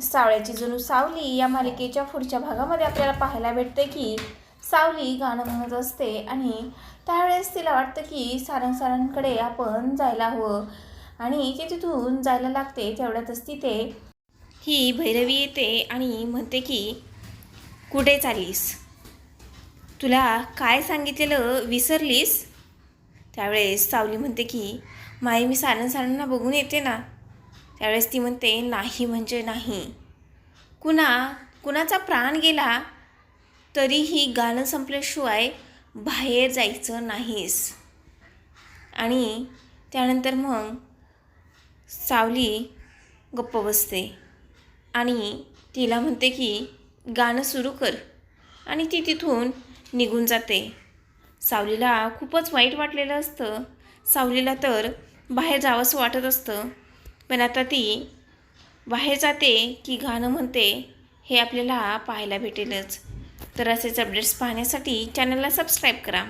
सावळ्याची जणू सावली या मालिकेच्या पुढच्या भागामध्ये आपल्याला पाहायला भेटते की सावली गाणं म्हणत असते आणि त्यावेळेस तिला वाटतं की सारंग सारांकडे आपण जायला हवं आणि ते तिथून जायला लागते तेवढ्यातच तिथे ही भैरवी येते आणि म्हणते की कुठे चाललीस? तुला काय सांगितलेलं विसरलीस? त्यावेळेस सावली म्हणते की माई मी सारंग सारांना बघून येते ना. त्यावेळेस ती म्हणते नाही म्हणजे नाही. कुणा कुणाचा प्राण गेला तरीही गाणं संपल्याशिवाय बाहेर जायचं नाहीस. आणि त्यानंतर मग सावली गप्प बसते आणि तिला म्हणते की गाणं सुरू कर. आणि ती तिथून निघून जाते. सावलीला खूपच वाईट वाटलेलं असतं. सावलीला तर बाहेर जावंसं वाटत असतं. पण आता ती बाहेर जाते की गाणं म्हणते हे आपल्याला पाहायला भेटेलच. तर असेच अपडेट्स पाहण्यासाठी चॅनलला सबस्क्राईब करा.